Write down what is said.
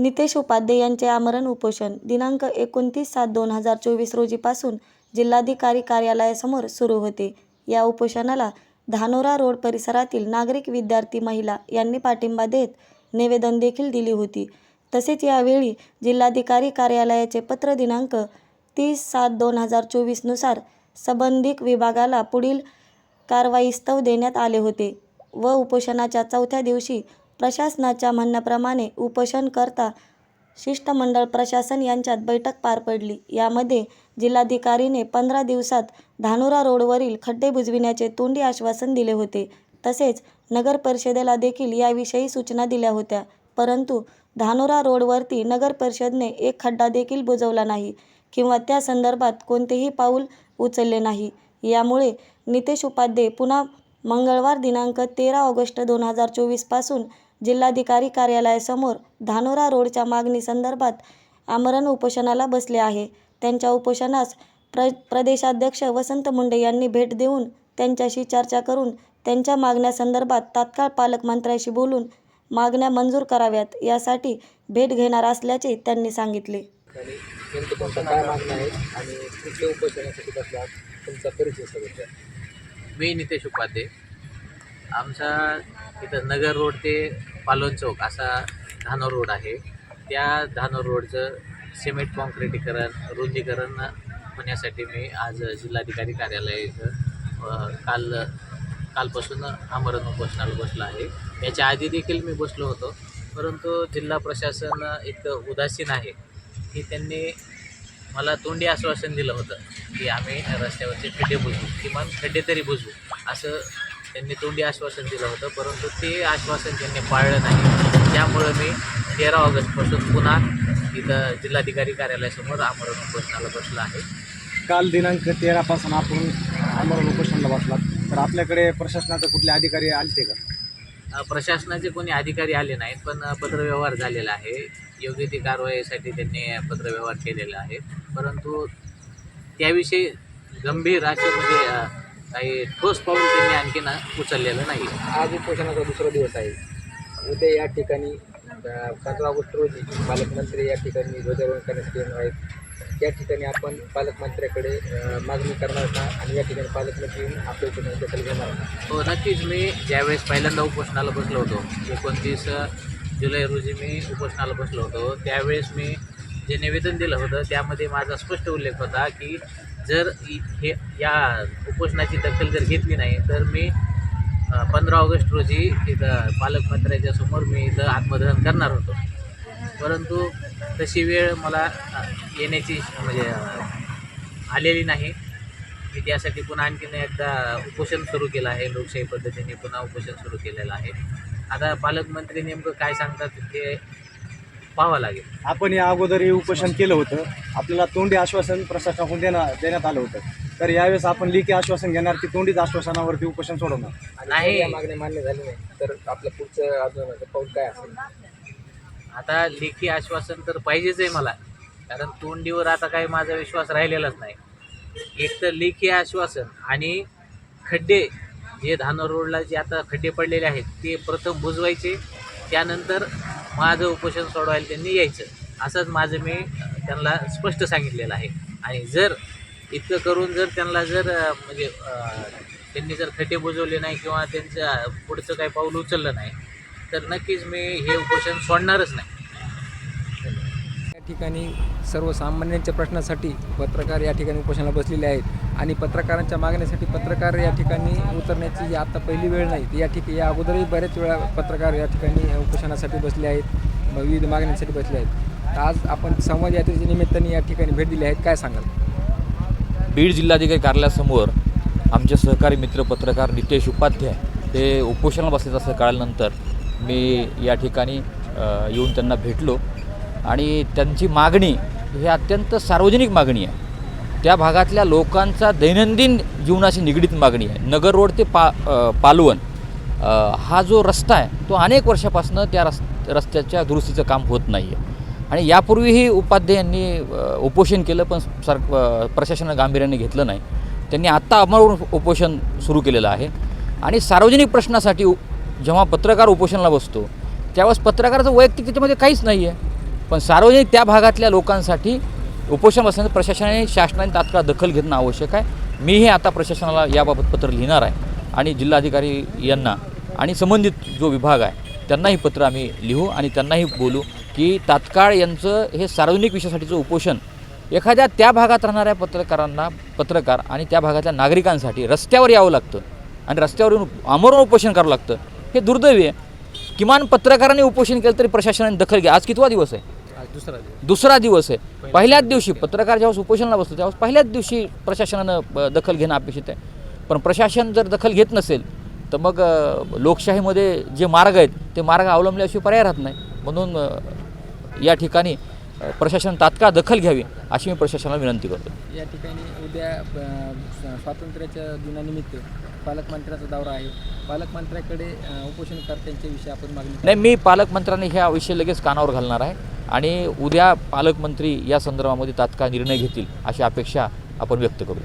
नितेश उपाध्ये यांचे आमरण उपोषण दिनांक एकोणतीस सात दोन हजार चोवीस रोजीपासून जिल्हाधिकारी कार्यालयासमोर सुरू होते. या उपोषणाला धानोरा रोड परिसरातील नागरिक विद्यार्थी महिला यांनी पाठिंबा देत निवेदन देखील दिली होती. तसेच यावेळी जिल्हाधिकारी कार्यालयाचे पत्र दिनांक तीस सात दोन हजार चोवीसनुसार संबंधित विभागाला पुढील कारवाईस्तव देण्यात आले होते व उपोषणाच्या चौथ्या दिवशी प्रशासनाच्या म्हणण्याप्रमाणे उपोषणकर्ता शिष्टमंडळ प्रशासन यांच्यात बैठक पार पडली. यामध्ये जिल्हाधिकारीने पंधरा दिवसात धानोरा रोडवरील खड्डे बुजविण्याचे तोंडी आश्वासन दिले होते. तसेच नगर परिषदेला देखील याविषयी सूचना दिल्या होत्या. परंतु धानोरा रोडवरती नगर परिषदने एक खड्डा देखील बुजवला नाही किंवा त्या संदर्भात कोणतेही पाऊल उचलले नाही. यामुळे नितेश उपाध्ये पुन्हा मंगळवार दिनांक तेरा ऑगस्ट दोन हजार चोवीसपासून जिल्हाधिकारी कार्यालयासमोर धानोरा रोडच्या मागणीसंदर्भात आमरण उपोषणाला बसले आहे. त्यांच्या उपोषणास प्र प्रदेशाध्यक्ष वसंत मुंडे यांनी भेट देऊन त्यांच्याशी चर्चा करून त्यांच्या मागण्यासंदर्भात तात्काळ पालकमंत्र्याशी बोलून मागण्या मंजूर कराव्यात यासाठी भेट घेणार असल्याचे त्यांनी सांगितले. मागणं मी नितेश उपाध्ये. आमचा इथं नगर रोड ते पालोन चौक असा धानोर रोड आहे. त्या धानोर रोडचं सिमेंट कॉन्क्रिटीकरण रुंदीकरण होण्यासाठी मी आज जिल्हाधिकारी कार्यालय इथं काल कालपासून आमरण उपोषणाला बसलो आहे. याच्या आधी देखील मी बसलो होतो परंतु जिल्हा प्रशासन इतकं उदासीन आहे की त्यांनी मला तोंडी आश्वासन दिलं होतं की आम्ही रस्त्यावरचे खड्डे बुजवू किमान खड्डे तरी बुजवू असं त्यांनी तोंडी आश्वासन दिलं होतं परंतु ते आश्वासन त्यांनी पाळलं नाही. त्यामुळं मी तेरा ऑगस्टपासून पुन्हा इथं जिल्हाधिकारी कार्यालयासमोर आमरण उपोषणाला बसलो आहे. काल दिनांक तेरापासून आपण आमरण उपोषणाला बसलात. तर आपल्याकडे प्रशासनाचे कुठले अधिकारी आलते का? अ, प्रशासनाचे कोणी अधिकारी आले नाहीत पण पत्रव्यवहार झालेला आहे. योग्य ती कारवाईसाठी त्यांनी पत्रव्यवहार केलेला आहे. परंतु त्याविषयी गंभीर असं म्हणजे काही ठोस पाऊल त्यांनी आणखीन उचललेलं नाही आज उपोषणाचा दुसरा दिवस आहे. उद्या या ठिकाणी पंधरा ऑगस्ट रोजी पालकमंत्री या ठिकाणी ध्वजारोहण करण्यासाठी येणार आहेत. या ठिकाणी आपण पालकमंत्र्याकडे मागणी करणार का? आणि या ठिकाणी पालकमंत्री येऊन आपल्या उपोषणाची दखल घेणार का? हो नक्कीच. मी ज्यावेळेस पहिल्यांदा उपोषणाला बसलो होतो एकोणतीस जुलै रोजी मी उपोषणाला बसलो होतो त्यावेळेस मी जे निवेदन दिलं होतं त्यामध्ये माझा स्पष्ट उल्लेख होता की जर इ- हे या उपोषणाची दखल जर घेतली नाही तर मी पंधरा ऑगस्ट रोजी इथं पालकमंत्र्याच्या समोर मी इथं आत्मदहन करणार होतो. परंतु तशी वेळ मला येण्याची म्हणजे आलेली नाही. मी त्यासाठी पुन्हा आणखीन एकदा उपोषण सुरू केलं आहे लोकशाही पद्धतीने पुन्हा उपोषण सुरू केलेलं आहे. आता पालकमंत्री नेमकं काय सांगतात ते पाहावं लागेल. आपण या अगोदर हे उपोषण केलं होतं. आपल्याला तोंडी आश्वासन प्रशासनाकडून देणार देण्यात आलं होतं. तर यावेळेस आपण लेखी आश्वासन घेणार की तोंडीच आश्वासनावरती उपोषण सोडवणार. नाही. या मागण्या मान्य झाली नाही. तर आपलं पुढचं अजून पाऊल काय असेल? आता लेखी आश्वासन तर पाहिजेच आहे मला. कारण तोंडीवर आता काही माझा विश्वास राहिलेलाच नाही. एक तर लेखी आश्वासन आणि खड्डे जे धानोर रोडला जे आता खड्डे पडलेले आहेत ते प्रथम बुजवायचे. त्यानंतर माझं उपोषण सोडवायला त्यांनी यायचं. असंच माझं मी त्यांना स्पष्ट सांगितलेलं आहे. आणि जर इतकं करून जर त्यांना जर म्हणजे त्यांनी जर खटे बुजवले नाही किंवा त्यांचं पुढचं काही पाऊल उचललं नाही तर नक्कीच मी हे उपोषण सोडणारच नाही. ठिकाणी सर्वसामान्यांच्या प्रश्नासाठी पत्रकार या ठिकाणी उपोषणाला बसलेले आहेत. आणि पत्रकारांच्या मागण्यासाठी पत्रकार या ठिकाणी उतरण्याची जी आता पहिली वेळ नाही या ठिकाणी या अगोदरही बरेच वेळा पत्रकार या ठिकाणी उपोषणासाठी बसले आहेत विविध मागण्यांसाठी बसले आहेत. आज आपण संवाद यात्रेच्या निमित्ताने या ठिकाणी भेट दिली आहेत काय सांगाल? बीड जिल्हाधिकारी कार्यालयासमोर आमचे सहकारी मित्र पत्रकार नितेश उपाध्याय हे उपोषणाला बसलेत असं कळल्यानंतर मी या ठिकाणी येऊन त्यांना भेटलो. आणि त्यांची मागणी ही अत्यंत सार्वजनिक मागणी आहे. त्या भागातल्या लोकांचा दैनंदिन जीवनाशी निगडीत मागणी आहे. नगर रोड ते पा पालवण हा जो रस्ता आहे तो अनेक वर्षापासून त्या रस् रस्त्याच्या दुरुस्तीचं काम होत नाही आहे आणि यापूर्वीही उपाध्ये यांनी उपोषण केलं पण सर प्रशासनानं गांभीर्याने घेतलं नाही. त्यांनी आत्ता अमरवरून उपोषण सुरू केलेलं आहे. आणि सार्वजनिक प्रश्नासाठी जेव्हा पत्रकार उपोषणाला बसतो त्यावेळेस पत्रकाराचं वैयक्तिक त्याच्यामध्ये काहीच नाही आहे पण सार्वजनिक त्या भागातल्या लोकांसाठी उपोषण बसण्याचं प्रशासनाने शासनाने तात्काळ दखल घेणं आवश्यक आहे. मीही आता प्रशासनाला याबाबत पत्र लिहिणार आहे आणि जिल्हाधिकारी यांना आणि संबंधित जो विभाग आहे त्यांनाही पत्र आम्ही लिहू आणि त्यांनाही बोलू की तात्काळ यांचं हे सार्वजनिक विषयासाठीचं उपोषण एखाद्या त्या भागात राहणाऱ्या पत्रकारांना पत्रकार आणि त्या भागातल्या नागरिकांसाठी रस्त्यावर यावं लागतं आणि रस्त्यावर येऊन आमरण उपोषण करावं लागतं. हे दुर्दैवी आहे. किमान पत्रकारांनी उपोषण केलं तरी प्रशासनाने दखल घ्या. आज कितवा दिवस आहे? दुसरा दिवस. दुसरा दिवस आहे. पहिल्याच दिवशी पत्रकार ज्यावेळेस उपोषणाला बसतो त्यावेळेस पहिल्याच दिवशी प्रशासनानं दखल घेणं अपेक्षित आहे. पण प्रशासन जर दखल घेत नसेल तर मग लोकशाहीमध्ये जे मार्ग आहेत ते मार्ग अवलंबल्याशिवाय पर्याय राहत नाही. म्हणून या ठिकाणी प्रशासन तात्काळ दखल घ्यावी अशी मी प्रशासनाला विनंती करतो. या ठिकाणी उद्या स्वातंत्र्याच्या दिनानिमित्त पालकमंत्र्याचा दौरा आहे. पालकमंत्र्याकडे उपोषणकर्त्यांच्या विषयी आपण मागणी नाही मी पालकमंत्र्यांनी ह्या विषय लगेच कानावर घालणार आहे. आणि उद्या पालकमंत्री या संदर्भामध्ये तात्काळ निर्णय घेतील अशी अपेक्षा आपण व्यक्त करू